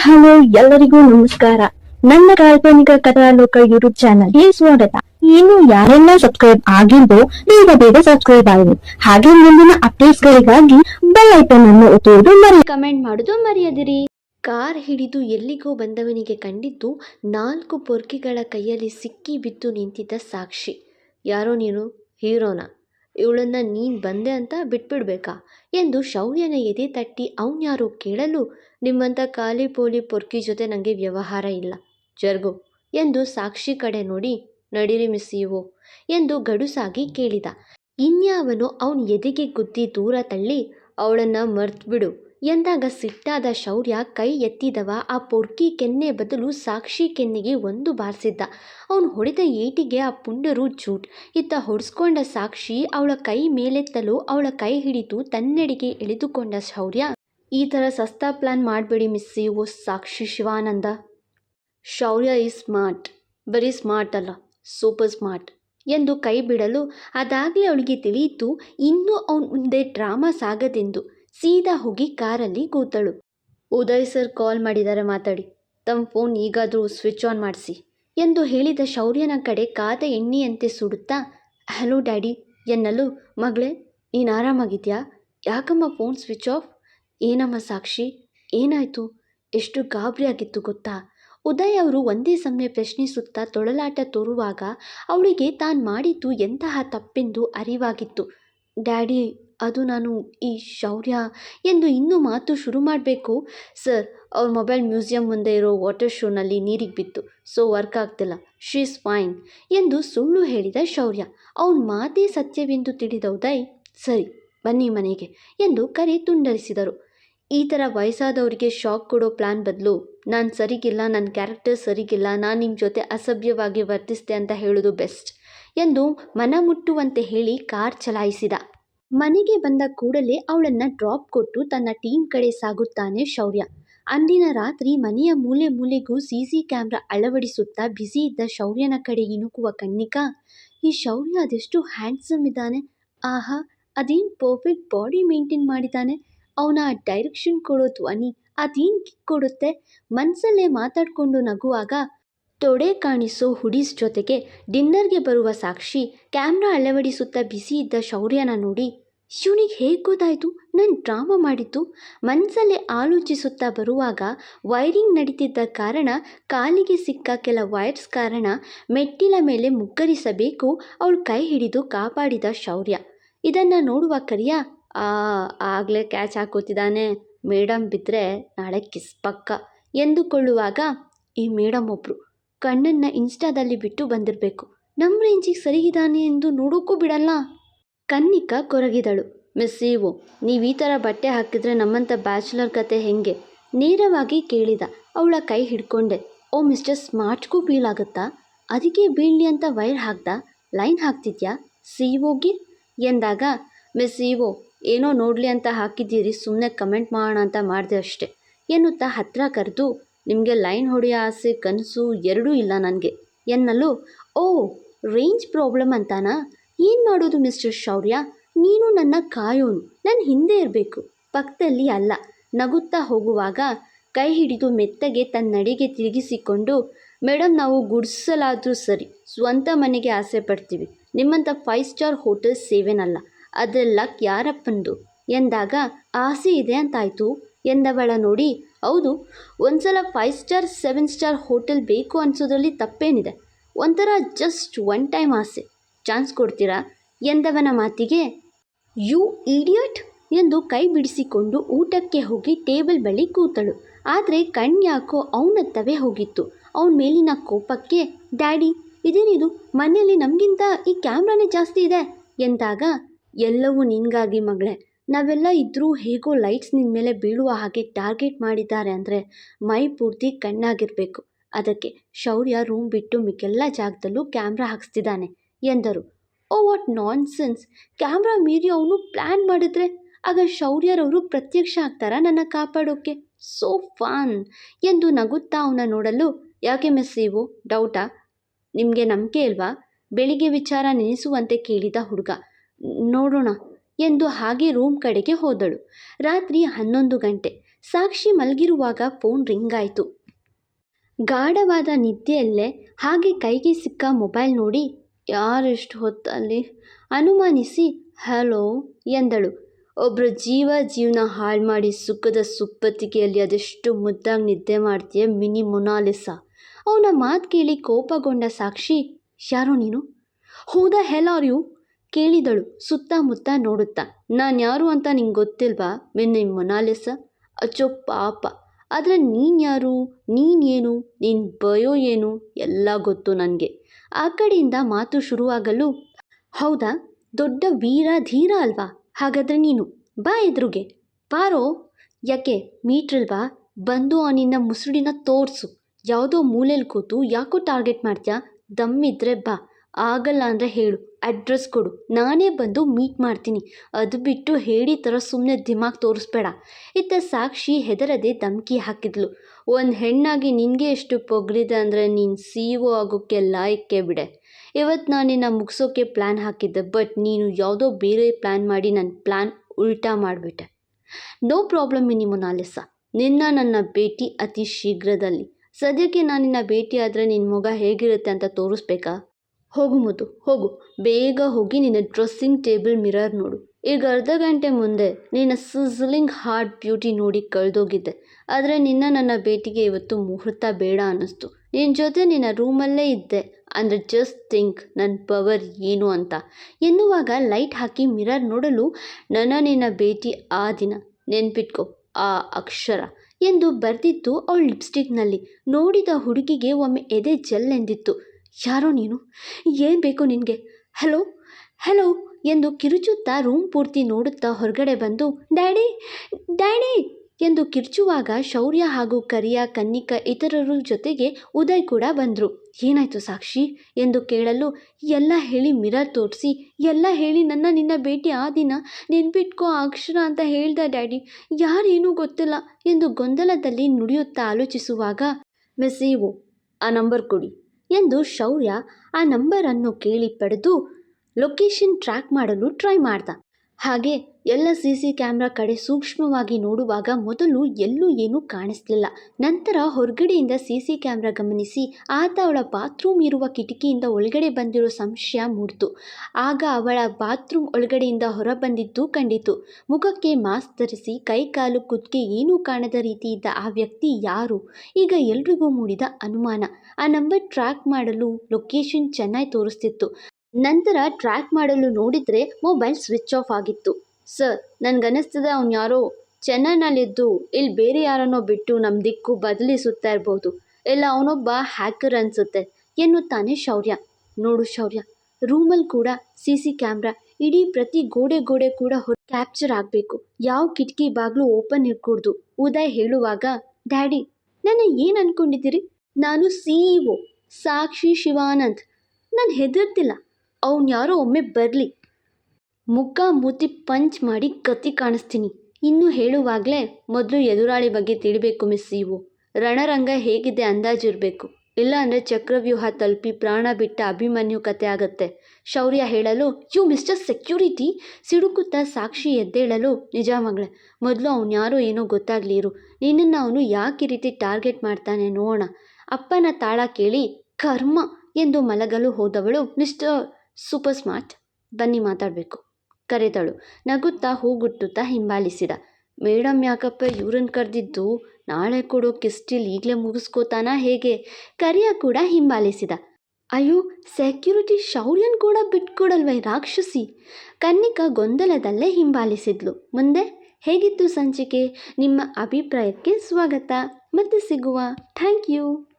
Hello, ಎಲ್ಲರಿಗೂ ನಮಸ್ಕಾರ. ನನ್ನ ಕಾಲ್ಪನಿಕ ಕಥಾಲೋಕ ಯೂಟ್ಯೂಬ್ ಚಾನಲ್ಗೆ ಸ್ವಾಗತ. ಇನ್ನು ಯಾರೆಲ್ಲ ಸಬ್ಸ್ಕ್ರೈಬ್ ಆಗಿದ್ದೋ ಬೇಗ ಬೇಗ ಸಬ್ಸ್ಕ್ರೈಬ್ ಆಗಿದೆ ಹಾಗೆ ಮುಂದಿನ ಅಪ್ಡೇಟ್ಸ್ ಗಳಿಗಾಗಿ ಬೆಲ್ ಐಕನ್ ಅನ್ನು ಒತ್ತುವುದು ಮರಿ ಕಮೆಂಟ್ ಮಾಡುದು ಮರೆಯದಿರಿ. ಕಾರ್ ಹಿಡಿದು ಎಲ್ಲಿಗೋ ಬಂದವನಿಗೆ ಕಂಡಿದ್ದು ನಾಲ್ಕು ಪೊರ್ಕಿಗಳ ಕೈಯಲ್ಲಿ ಸಿಕ್ಕಿ ಬಿದ್ದು ನಿಂತಿದ್ದ ಸಾಕ್ಷಿ. ಯಾರೋ ನೀನು? ಹೀರೋನ? ಇವಳನ್ನ ನೀನು ಬಂದೆ ಅಂತ ಬಿಟ್ಬಿಡ್ಬೇಕಾ? ಎಂದು ಶೌರ್ಯನ ಎದೆ ತಟ್ಟಿ ಅವನ್ಯಾರೋ ಕೇಳಲು ನಿಮ್ಮಂಥ ಖಾಲಿ ಪೋಲಿ ಪೊರ್ಕಿ ಜೊತೆ ನನಗೆ ವ್ಯವಹಾರ ಇಲ್ಲ. ಜರ್ಗು ಎಂದು ಸಾಕ್ಷಿ ಕಡೆ ನೋಡಿ, ನಡೀರಿ ಮಿಸ್ ಎಂದು ಗಡುಸಾಗಿ ಕೇಳಿದ. ಇನ್ಯಾವನು ಅವನ ಎದೆಗೆ ಗುದ್ದಿ ದೂರ ತಳ್ಳಿ ಅವಳನ್ನ ಮರ್ತ್ಬಿಡು. ಎಂದಾಗ ಸಿಟ್ಟಾದ ಶೌರ್ಯ ಕೈ ಎತ್ತಿದವ. ಆ ಪೊರ್ಕಿ ಕೆನ್ನೆ ಬದಲು ಸಾಕ್ಷಿ ಕೆನ್ನೆಗೆ ಒಂದು ಬಾರಿಸಿದ್ದ. ಅವನು ಹೊಡೆದ ಏಟಿಗೆ ಆ ಪುಂಡರು ಜೂಟ್ ಇತ್ತ ಹೊಡೆಸ್ಕೊಂಡ ಸಾಕ್ಷಿ ಅವಳ ಕೈ ಮೇಲೆತ್ತಲು ಅವಳ ಕೈ ಹಿಡಿದು ತನ್ನೆಡೆಗೆ ಎಳೆದುಕೊಂಡ ಶೌರ್ಯ. ಈ ಥರ ಸಸ್ತಾ ಪ್ಲಾನ್ ಮಾಡಬೇಡಿ ಮಿಸ್ಸಿ, oh Sakshi Shivananda. Shaurya is smart, ಬರೀ ಸ್ಮಾರ್ಟ್ ಅಲ್ಲ, ಸೂಪರ್ ಸ್ಮಾರ್ಟ್ ಎಂದು ಕೈ ಬಿಡಲು ಅದಾಗಲೇ ಅವಳಿಗೆ ತಿಳಿಯಿತು, ಇನ್ನೂ ಅವನ ಮುಂದೆ ಡ್ರಾಮಾ ಸಾಗದೆಂದು. ಸೀದಾ ಹೋಗಿ ಕಾರಲ್ಲಿ ಕೂತಳು. ಉದಯ್ ಸರ್ ಕಾಲ್ ಮಾಡಿದ್ದಾರೆ ಮಾತಾಡಿ. ತಮ್ಮ ಫೋನ್ ಈಗಾದರೂ ಸ್ವಿಚ್ ಆನ್ ಮಾಡಿಸಿ ಎಂದು ಹೇಳಿದ ಶೌರ್ಯನ ಕಡೆ ಕಾದ ಎಣ್ಣೆಯಂತೆ ಸುಡುತ್ತಾ, ಹಲೋ ಡ್ಯಾಡಿ ಎನ್ನಲು, ಮಗಳೇ, ನೀನು ಆರಾಮಾಗಿದ್ಯಾ? ಯಾಕಮ್ಮ ಫೋನ್ ಸ್ವಿಚ್ ಆಫ್? ಏನಮ್ಮ ಸಾಕ್ಷಿ? ಏನಾಯಿತು? ಎಷ್ಟು ಗಾಬರಿಯಾಗಿತ್ತು ಗೊತ್ತಾ? ಉದಯ್ ಅವರು ಒಂದೇ ಸಮಯ ಪ್ರಶ್ನಿಸುತ್ತಾ ತೊಳಲಾಟ ತೋರುವಾಗ ಅವಳಿಗೆ ತಾನು ಮಾಡಿದ್ದು ಎಂತಹ ತಪ್ಪೆಂದು ಅರಿವಾಗಿತ್ತು. ಡ್ಯಾಡಿ ಅದು ನಾನು ಈ ಶೌರ್ಯ ಎಂದು ಇನ್ನೂ ಮಾತು ಶುರು ಮಾಡಬೇಕು. ಸರ್, ಅವ್ರ ಮೊಬೈಲ್ ಮ್ಯೂಸಿಯಂ ಮುಂದೆ ಇರೋ ವಾಟರ್ ಶೋನಲ್ಲಿ ನೀರಿಗೆ ಬಿತ್ತು. ಸೊ, ವರ್ಕ್ ಆಗ್ತಿಲ್ಲ. ಶೀಸ್ ಫೈನ್ ಎಂದು ಸುಳ್ಳು ಹೇಳಿದ ಶೌರ್ಯ. ಅವನ ಮಾತೇ ಸತ್ಯವೆಂದು ತಿಳಿದ ಉದಯ್ ಸರಿ, ಬನ್ನಿ ಮನೆಗೆ ಎಂದು ಕರೆ ತುಂಡರಿಸಿದರು. ಈ ಥರ ವಯಸ್ಸಾದವರಿಗೆ ಶಾಕ್ ಕೊಡೋ ಪ್ಲ್ಯಾನ್ ಬದಲು ನಾನು ಸರಿಗಿಲ್ಲ ನನ್ನ ಕ್ಯಾರೆಕ್ಟರ್ ಸರಿಗಿಲ್ಲ, ನಾನು ನಿಮ್ಮ ಜೊತೆ ಅಸಭ್ಯವಾಗಿ ವರ್ತಿಸ್ತೆ ಅಂತ ಹೇಳೋದು ಬೆಸ್ಟ್ ಎಂದು ಮನ ಮುಟ್ಟುವಂತೆ ಹೇಳಿ ಕಾರ್ ಚಲಾಯಿಸಿದ. ಮನೆಗೆ ಬಂದ ಕೂಡಲೇ ಅವಳನ್ನು ಡ್ರಾಪ್ ಕೊಟ್ಟು ತನ್ನ ಟೀಮ್ ಕಡೆ ಸಾಗುತ್ತಾನೆ ಶೌರ್ಯ. ಅಂದಿನ ರಾತ್ರಿ ಮನೆಯ ಮೂಲೆ ಮೂಲೆಗೂ ಸಿ ಸಿ ಕ್ಯಾಮ್ರಾ ಅಳವಡಿಸುತ್ತಾ ಬ್ಯುಸಿ ಇದ್ದ ಶೌರ್ಯನ ಕಡೆ ಇಣುಕುವ ಕಣ್ಣಿಕಾ ಈ ಶೌರ್ಯ ಅದೆಷ್ಟು ಹ್ಯಾಂಡ್ಸಮ್ ಇದ್ದಾನೆ? ಆಹಾ, ಅದೇನು ಪರ್ಫೆಕ್ಟ್ ಬಾಡಿ ಮೇಂಟೈನ್ ಮಾಡಿದ್ದಾನೆ? ಅವನ ಡೈರೆಕ್ಷನ್ ಕೊಡೋ ಧ್ವನಿ, ಅದೇನು ಕಿಕ್ ಕೊಡುತ್ತೆ? ಮನಸ್ಸಲ್ಲೇ ಮಾತಾಡಿಕೊಂಡು ನಗುವಾಗ, ತೊಡೆ ಕಾಣಿಸೋ ಹುಡೀಸ್ ಜೊತೆಗೆ ಡಿನ್ನರ್ಗೆ ಬರುವ ಸಾಕ್ಷಿ, ಕ್ಯಾಮ್ರಾ ಅಳವಡಿಸುತ್ತಾ ಬಿಸಿ ಇದ್ದ ಶೌರ್ಯನ ನೋಡಿ ಇವನಿಗೆ ಹೇಗೆ ಗೊತ್ತಾಯಿತು? ನಾನು ಡ್ರಾಮಾ ಮಾಡಿದ್ದು. ಮನಸ್ಸಲ್ಲೇ ಆಲೋಚಿಸುತ್ತಾ ಬರುವಾಗ ವೈರಿಂಗ್ ನಡೀತಿದ್ದ ಕಾರಣ ಕಾಲಿಗೆ ಸಿಕ್ಕ ಕೆಲ ವೈರ್ಸ್ ಕಾರಣ ಮೆಟ್ಟಿಲ ಮೇಲೆ ಮುಗ್ಗರಿಸಬೇಕು, ಅವಳು ಕೈ ಹಿಡಿದು ಕಾಪಾಡಿದ ಶೌರ್ಯ. ಇದನ್ನು ನೋಡುವ ಕರಿಯ ಆಗಲೇ ಕ್ಯಾಚ್ ಹಾಕೋತಿದ್ದಾನೆ ಮೇಡಮ್ ಬಿದ್ದರೆ ನಾಳೆ ಕಿಸ್ ಪಕ್ಕ ಎಂದುಕೊಳ್ಳುವಾಗ ಈ ಮೇಡಮ್ ಒಬ್ಬರು ಕಣ್ಣನ್ನು ಇನ್ಸ್ಟಾದಲ್ಲಿ ಬಿಟ್ಟು ಬಂದಿರಬೇಕು. ನಮ್ಮ ರೇಂಜಿಗೆ ಸರಿಗಿದ್ದಾನೆ ಎಂದು ನೋಡೋಕ್ಕೂ ಬಿಡಲ್ಲ. ಕನ್ನಿಕಾ ಕೊರಗಿದಳು. ಮಿಸ್ ಇವು, ನೀವು ಈ ಥರ ಬಟ್ಟೆ ಹಾಕಿದ್ರೆ ನಮ್ಮಂಥ ಬ್ಯಾಚುಲರ್ ಕತೆ ಹೆಂಗೆ? ನೇರವಾಗಿ ಕೇಳಿದ. ಅವಳ ಕೈ ಹಿಡ್ಕೊಂಡೆ. ಓ, ಮಿಸ್ಟರ್ ಸ್ಮಾರ್ಟ್ಗೂ ಬೀಳಾಗುತ್ತಾ? ಅದಕ್ಕೆ ಬೀಳಲಿ ಅಂತ ವೈರ್ ಹಾಕ್ದ? ಲೈನ್ ಹಾಕ್ತಿದ್ಯಾ? ಸಿ ಎಂದಾಗ, ಮಿಸ್ ಇವೋ, ಏನೋ ನೋಡಲಿ ಅಂತ ಹಾಕಿದ್ದೀರಿ ಸುಮ್ಮನೆ ಕಮೆಂಟ್ ಮಾಡೋಣ ಅಂತ ಮಾಡಿದೆ ಅಷ್ಟೆ. ಎನ್ನುತ್ತಾ ಹತ್ತಿರ ಕರೆದು, ನಿಮಗೆ ಲೈನ್ ಹೊಡೆಯೋ ಆಸೆ, ಕನಸು ಎರಡೂ ಇಲ್ಲ ನನಗೆ. ಎನ್ನಲು, ಓ, ರೇಂಜ್ ಪ್ರಾಬ್ಲಮ್ ಅಂತಾನಾ? ಏನು ಮಾಡೋದು, ಮಿಸ್ಟರ್ ಶೌರ್ಯ? ನೀನು ನನ್ನ ಕಾಯೋನು ನನ್ನ ಹಿಂದೆ ಇರಬೇಕು. ಪಕ್ಕದಲ್ಲಿ ಅಲ್ಲ. ನಗುತ್ತಾ ಹೋಗುವಾಗ ಕೈ ಹಿಡಿದು ಮೆತ್ತಗೆ ತನ್ನಡೆಗೆ ತಿರುಗಿಸಿಕೊಂಡು ಮೇಡಮ್ ನಾವು ಗುಡ್ಸಲಾದರೂ ಸರಿ, ಸ್ವಂತ ಮನೆಗೆ ಆಸೆ ಪಡ್ತೀವಿ. ನಿಮ್ಮಂಥ ಫೈವ್ ಸ್ಟಾರ್ ಹೋಟೆಲ್ ಸೇವೆನಲ್ಲ. ಅದೆಲ್ಲ ಯಾರಪ್ಪಂದು? ಎಂದಾಗ, ಆಸೆ ಇದೆ ಅಂತಾಯಿತು? ಎಂದವಳ ನೋಡಿ, ಹೌದು, ಒಂದ್ಸಲ five star, seven star hotel ಬೇಕು ಅನಿಸೋದ್ರಲ್ಲಿ ತಪ್ಪೇನಿದೆ. ಒಂಥರ ಜಸ್ಟ್ ಒನ್ ಟೈಮ್ ಆಸೆ. ಚಾನ್ಸ್ ಕೊಡ್ತೀರಾ? ಎಂದವನ ಮಾತಿಗೆ, ಯು ಇಡಿಯಟ್ ಎಂದು ಕೈ ಬಿಡಿಸಿಕೊಂಡು ಊಟಕ್ಕೆ ಹೋಗಿ ಟೇಬಲ್ ಬಳಿ ಕೂತಳು. ಆದರೆ ಕಣ್ಯಾಕೋ ಅವನತ್ತವೇ ಹೋಗಿತ್ತು. ಅವನ ಮೇಲಿನ ಕೋಪಕ್ಕೆ, ಡ್ಯಾಡಿ, ಇದೇನಿದು? ಮನೆಯಲ್ಲಿ ನಮಗಿಂತ ಈ ಕ್ಯಾಮ್ರಾನೇ ಜಾಸ್ತಿ ಇದೆ ಎಂದಾಗ, ಎಲ್ಲವೂ ನಿನಗಾಗಿ ಮಗಳೇ. ನಾವೆಲ್ಲ ಇದ್ದರೂ ಹೇಗೋ ಲೈಟ್ಸ್ ನಿನ್ನ ಮೇಲೆ ಬೀಳುವ ಹಾಗೆ ಟಾರ್ಗೆಟ್ ಮಾಡಿದ್ದಾರೆ ಅಂದರೆ ಮೈ ಪೂರ್ತಿ ಕಣ್ಣಾಗಿರಬೇಕು. ಅದಕ್ಕೆ ಶೌರ್ಯ ರೂಮ್ ಬಿಟ್ಟು ಮಿಕ್ಕೆಲ್ಲ ಜಾಗದಲ್ಲೂ ಕ್ಯಾಮ್ರಾ ಹಾಕ್ಸ್ತಿದ್ದಾನೆ. ಎಂದರು. Oh, what nonsense camera ಮೀರಿ ಅವನು ಪ್ಲ್ಯಾನ್ ಮಾಡಿದ್ರೆ ಆಗ ಶೌರ್ಯರವರು ಪ್ರತ್ಯಕ್ಷ ಆಗ್ತಾರಾ ನನ್ನ ಕಾಪಾಡೋಕ್ಕೆ ಸೋ ಫಾನ್! ಎಂದು ನಗುತ್ತಾ ಅವನ ನೋಡಲು, ಯಾಕೆ ಮಿಸ್ ಇವು? ಡೌಟಾ? ನಿಮಗೆ ನಂಬಿಕೆ ಇಲ್ವಾ? ಬೆಳಿಗ್ಗೆ ವಿಚಾರ ನೆನೆಸುವಂತೆ ಕೇಳಿದ ಹುಡುಗ. ನೋಡೋಣ ಎಂದು ಹಾಗೆ ರೂಮ್ ಕಡೆಗೆ ಹೋದಳು. ರಾತ್ರಿ ಹನ್ನೊಂದು ಗಂಟೆ. ಸಾಕ್ಷಿ ಮಲಗಿರುವಾಗ ಫೋನ್ ರಿಂಗ್ ಆಯಿತು. ಗಾಢವಾದ ನಿದ್ದೆಯಲ್ಲೇ ಹಾಗೆ ಕೈಗೆ ಸಿಕ್ಕ ಮೊಬೈಲ್ ನೋಡಿ ಯಾರೆಷ್ಟು ಹೊತ್ತಲ್ಲಿ? ಅನುಮಾನಿಸಿ, ಹಲೋ ಎಂದಳು. ಒಬ್ಬರ ಜೀವ ಜೀವನ ಹಾಳು ಮಾಡಿ ಸುಖದ ಸುಪ್ಪತ್ತಿಗೆಯಲ್ಲಿ ಅದೆಷ್ಟು ಮುದ್ದಾಗಿ ನಿದ್ದೆ ಮಾಡ್ತೀಯ ಮಿನಿ ಮುನಾಲಿಸ? ಅವನ ಮಾತು ಕೇಳಿ ಕೋಪಗೊಂಡ ಸಾಕ್ಷಿ, ಯಾರೋ ನೀನು? ಹೌದಾ ಹೆಲ್ ಆರ್ ಯು ಕೇಳಿದಳು, ಸುತ್ತಮುತ್ತ ನೋಡುತ್ತಾ. ನಾನು ಯಾರು ಅಂತ ನಿಂಗೆ ಗೊತ್ತಿಲ್ವಾ ಮಿನಿ ಮೊನಾಲಿಸ? ಅಚ್ಚೋ ಪಾಪ. ಆದರೆ ನೀನು ಯಾರು? ನೀನೇನು ನಿನ್ನ ಬಯೋ ಏನು? ಎಲ್ಲ ಗೊತ್ತು ನನಗೆ. ಆ ಕಡೆಯಿಂದ ಮಾತು ಶುರುವಾಗಲು, ಹೌದಾ, ದೊಡ್ಡ ವೀರ ಧೀರ ಅಲ್ವಾ? ಹಾಗಾದರೆ ನೀನು ಬಾ ಎದುರುಗೆ. ಬಾರೋ. ಯಾಕೆ, ಮೀಟ್ರಲ್ವಾ? ಬಂದು ಆ ನಿನ್ನ ಮುಸುಡಿನ ತೋರಿಸು. ಯಾವುದೋ ಮೂಲೆಯಲ್ಲಿ ಕೂತು ಯಾಕೋ ಟಾರ್ಗೆಟ್ ಮಾಡ್ತೀಯಾ? ದಮ್ಮಿದ್ರೆ ಬಾ. ಆಗಲ್ಲ ಅಂದರೆ ಹೇಳು ಅಡ್ರೆಸ್ ಕೊಡು. ನಾನೇ ಬಂದು ಮೀಟ್ ಮಾಡ್ತೀನಿ. ಅದು ಬಿಟ್ಟು ಹೇಳಿ ಥರ ಸುಮ್ಮನೆ ದಿಮಾಗ್ ತೋರಿಸ್ಬೇಡ. ಇತ್ತ ಸಾಕ್ಷಿ ಹೆದರದೆ ಧಮಕಿ ಹಾಕಿದ್ಲು. ಒಂದು ಹೆಣ್ಣಾಗಿ ನಿನಗೆ ಎಷ್ಟು ಪೊಗಳಿದೆ ಅಂದರೆ ನೀನು ಸಿ ಒ ಆಗೋಕ್ಕೆ ಲಾಯಕ್ಕೆ ಬಿಡೆ. ಇವತ್ತು ನಾನು ನಿನ್ನ ಮುಗಿಸೋಕ್ಕೆ ಪ್ಲ್ಯಾನ್ ಹಾಕಿದ್ದೆ ಬಟ್ ನೀನು ಯಾವುದೋ ಬೇರೆ ಪ್ಲ್ಯಾನ್ ಮಾಡಿ ನನ್ನ ಪ್ಲ್ಯಾನ್ ಉಲ್ಟಾ ಮಾಡಿಬಿಟ್ಟೆ. No problem mini Mona Lisa. ನಿನ್ನ ನನ್ನ ಭೇಟಿ ಅತಿ ಶೀಘ್ರದಲ್ಲಿ. ಸದ್ಯಕ್ಕೆ ನಾನು ನಿನ್ನ ಭೇಟಿ ಆದರೆ ನಿನ್ನ ಮೊಗ ಹೇಗಿರುತ್ತೆ ಅಂತ ತೋರಿಸ್ಬೇಕಾ? ಹೋಗು ಮುದ್ದು, ಹೋಗು. ಬೇಗ ಹೋಗಿ ನಿನ್ನ ಡ್ರೆಸ್ಸಿಂಗ್ ಟೇಬಲ್ ಮಿರರ್ ನೋಡು. ಈಗ ಅರ್ಧ ಗಂಟೆ ಮುಂದೆ ನಿನ್ನ ಸಿಝಲಿಂಗ್ ಹಾರ್ಟ್ ಬ್ಯೂಟಿ ನೋಡಿ ಕಳೆದೋಗಿದ್ದೆ. ಆದರೆ ನಿನ್ನ ನನ್ನ ಭೇಟಿಗೆ ಇವತ್ತು ಮುಹೂರ್ತ ಬೇಡ ಅನ್ನಿಸ್ತು. ನಿನ್ನ ಜೊತೆ ನಿನ್ನ ರೂಮಲ್ಲೇ ಇದ್ದೆ. ಅಂದರೆ ಜಸ್ಟ್ ಥಿಂಕ್ ನನ್ನ ಪವರ್ ಏನು ಅಂತ. ಎನ್ನುವಾಗ ಲೈಟ್ ಹಾಕಿ ಮಿರರ್ ನೋಡಲು ನನ್ನ ನಿನ್ನ ಭೇಟಿ ಆ ದಿನ. ನೆನ್ಪಿಟ್ಕೊ, ಆ ಅಕ್ಷರ. ಎಂದು ಬರೆದಿತ್ತು ಅವಳ ಲಿಪ್ಸ್ಟಿಕ್ನಲ್ಲಿ. ನೋಡಿದ ಹುಡುಗಿಗೆ ಒಮ್ಮೆ ಎದೆ ಜಲ್ಲೆಂದಿತ್ತು ಯಾರೋ ನೀನು? ಏನು ಬೇಕು ನಿನಗೆ? ಹಲೋ? ಹಲೋ? ಎಂದು ಕಿರುಚುತ್ತಾ ರೂಮ್ ಪೂರ್ತಿ ನೋಡುತ್ತಾ ಹೊರಗಡೆ ಬಂದು, ಡ್ಯಾಡಿ! ಡ್ಯಾಡಿ! ಎಂದು ಕಿರ್ಚುವಾಗ ಶೌರ್ಯ ಹಾಗೂ ಕರಿಯ ಕನ್ನಿಕ ಇತರರ ಜೊತೆಗೆ ಉದಯ್ ಕೂಡ ಬಂದರು. ಏನಾಯ್ತು ಸಾಕ್ಷಿ? ಎಂದು ಕೇಳಲು, ಎಲ್ಲ ಹೇಳಿ ಮಿರರ್ ತೋರಿಸಿ. ಎಲ್ಲ ಹೇಳಿ ನನ್ನ ನಿನ್ನ ಭೇಟಿ ಆ ದಿನ. ನೆನ್ಪಿಟ್ಕೋ ಅಕ್ಷರ ಅಂತ ಹೇಳ್ದ ಡ್ಯಾಡಿ. ಯಾರೇನೂ ಗೊತ್ತಿಲ್ಲ. ಎಂದು ಗೊಂದಲದಲ್ಲಿ ನುಡಿಯುತ್ತಾ ಆಲೋಚಿಸುವಾಗ ಮಿಸ್ ಆ ನಂಬರ್ ಕೊಡಿ. ಎಂದು ಶೌರ್ಯ ಆ ನಂಬರನ್ನು ಕೇಳಿ ಪಡೆದು ಲೊಕೇಶನ್ ಟ್ರ್ಯಾಕ್ ಮಾಡಲು ಟ್ರೈ ಮಾಡ್ದ. ಹಾಗೆ ಎಲ್ಲ ಸಿ ಸಿ ಕ್ಯಾಮ್ರಾ ಕಡೆ ಸೂಕ್ಷ್ಮವಾಗಿ ನೋಡುವಾಗ ಮೊದಲು ಎಲ್ಲೂ ಏನೂ ಕಾಣಿಸ್ಲಿಲ್ಲ. ನಂತರ ಹೊರಗಡೆಯಿಂದ ಸಿ ಸಿ ಕ್ಯಾಮ್ರಾ ಗಮನಿಸಿ ಆತ ಅವಳ ಬಾತ್ರೂಮ್ ಇರುವ ಕಿಟಕಿಯಿಂದ ಒಳಗಡೆ ಬಂದಿರೋ ಸಂಶಯ ಮೂಡ್ತು. ಆಗ ಅವಳ ಬಾತ್ರೂಮ್ ಒಳಗಡೆಯಿಂದ ಹೊರಬಂದಿದ್ದು ಕಂಡಿತು. ಮುಖಕ್ಕೆ ಮಾಸ್ಕ್ ಧರಿಸಿ ಕೈ ಕಾಲು ಕುತ್ತಿಗೆ ಏನೂ ಕಾಣದ ರೀತಿ ಇದ್ದ ಆ ವ್ಯಕ್ತಿ ಯಾರು? ಈಗ ಎಲ್ರಿಗೂ ಮೂಡಿದ ಅನುಮಾನ. ಆ ನಂಬರ್ ಟ್ರ್ಯಾಕ್ ಮಾಡಲು ಲೊಕೇಶನ್ ಚೆನ್ನಾಗಿ ತೋರಿಸ್ತಿತ್ತು. ನಂತರ ಟ್ರ್ಯಾಕ್ ಮಾಡಲು ನೋಡಿದರೆ ಮೊಬೈಲ್ ಸ್ವಿಚ್ ಆಫ್ ಆಗಿತ್ತು. ಸರ್ ನನಗನ್ನಿಸ್ತದೆ ಅವ್ನು ಯಾರೋ ಚೆನ್ನೈನಲ್ಲಿದ್ದು ಇಲ್ಲಿ ಬೇರೆ ಯಾರನ್ನೋ ಬಿಟ್ಟು ನಮ್ಮ ದಿಕ್ಕು ಬದಲಿಸುತ್ತಾ ಇರ್ಬೋದು. ಇಲ್ಲ ಅವನೊಬ್ಬ ಹ್ಯಾಕರ್ ಅನಿಸುತ್ತೆ. ಎನ್ನುತ್ತಾನೆ ಶೌರ್ಯ. ನೋಡು ಶೌರ್ಯ. ರೂಮಲ್ಲಿ ಕೂಡ ಸಿ ಸಿ ಕ್ಯಾಮ್ರಾ, ಇಡೀ ಪ್ರತಿ ಗೋಡೆ ಗೋಡೆ ಕೂಡ ಹೊರ ಕ್ಯಾಪ್ಚರ್ ಆಗಬೇಕು. ಯಾವ ಕಿಟಕಿ ಬಾಗಿಲು ಓಪನ್ ಇರ್ಕೂಡ್ದು ಉದಯ್ ಹೇಳುವಾಗ, ಡ್ಯಾಡಿ, ನನ್ನ ಏನು ಅನ್ಕೊಂಡಿದ್ದೀರಿ? ನಾನು ಸಿ ಇ ಸಾಕ್ಷಿ ಶಿವಾನಂದ್. ನಾನು ಹೆದರ್ತಿಲ್ಲ. ಅವ್ನು ಯಾರೋ ಒಮ್ಮೆ ಬರಲಿ. ಮುಖ ಮೂತಿ ಪಂಚ್ ಮಾಡಿ ಕತ್ತಿ ಕಾಣಿಸ್ತೀನಿ. ಇನ್ನು ಹೇಳುವಾಗಲೇ, ಮೊದಲು ಎದುರಾಳಿ ಬಗ್ಗೆ ತಿಳಿಬೇಕು ಮಿಸ್ ಇವು. ರಣರಂಗ ಹೇಗಿದೆ ಅಂದಾಜು ಅಂದಾಜಿರಬೇಕು ಇಲ್ಲಾಂದರೆ ಚಕ್ರವ್ಯೂಹ ತಲುಪಿ ಪ್ರಾಣ ಬಿಟ್ಟ ಅಭಿಮನ್ಯು ಕತೆ ಆಗತ್ತೆ. ಶೌರ್ಯ ಹೇಳಲು, ಯು ಮಿಸ್ಟರ್ ಸೆಕ್ಯೂರಿಟಿ? ಸಿಡುಕುತ್ತಾ ಸಾಕ್ಷಿ ಎದ್ದೇಳಲು? ನಿಜ ಮೊದಲು ಅವನು ಯಾರೋ ಏನೋ ಗೊತ್ತಾಗಲಿ ಇರು. ನಿನ್ನನ್ನು ಅವನು ಯಾಕೆ ರೀತಿ ಟಾರ್ಗೆಟ್ ಮಾಡ್ತಾನೆ ನೋಡೋಣ. ಅಪ್ಪನ ತಾಳ ಕೇಳಿ, ಕರ್ಮ! ಎಂದು ಮಲಗಲು ಹೋದವಳು ಮಿಸ್ಟರ್ ಸೂಪರ್ ಸ್ಮಾರ್ಟ್. ಬನ್ನಿ ಮಾತಾಡಬೇಕು. ಕರೆದಳು. ನಗುತ್ತಾ ಹೂಗುಟ್ಟುತ್ತಾ ಹಿಂಬಾಲಿಸಿದ. ಮೇಡಮ್ ಯಾಕಪ್ಪ ಇವ್ರನ್ನ ಕರೆದಿದ್ದು? ನಾಳೆ ಕೊಡೋ ಕಿಸ್ಟಿಲ್ ಈಗಲೇ ಮುಗಿಸ್ಕೋತಾನಾ ಹೇಗೆ? ಕರಿಯ ಕೂಡ ಹಿಂಬಾಲಿಸಿದ. ಅಯ್ಯೋ ಸೆಕ್ಯೂರಿಟಿ ಶೌರ್ಯನ್ ಕೂಡ ಬಿಟ್ಕೊಡಲ್ವೇ ರಾಕ್ಷಸಿ? ಕನ್ನಿಕ ಗೊಂದಲದಲ್ಲೇ ಹಿಂಬಾಲಿಸಿದ್ಲು. ಮುಂದೆ? ಹೇಗಿತ್ತು ಸಂಚಿಕೆ? ನಿಮ್ಮ ಅಭಿಪ್ರಾಯಕ್ಕೆ ಸ್ವಾಗತ. ಮತ್ತೆ ಸಿಗುವ. Thank you.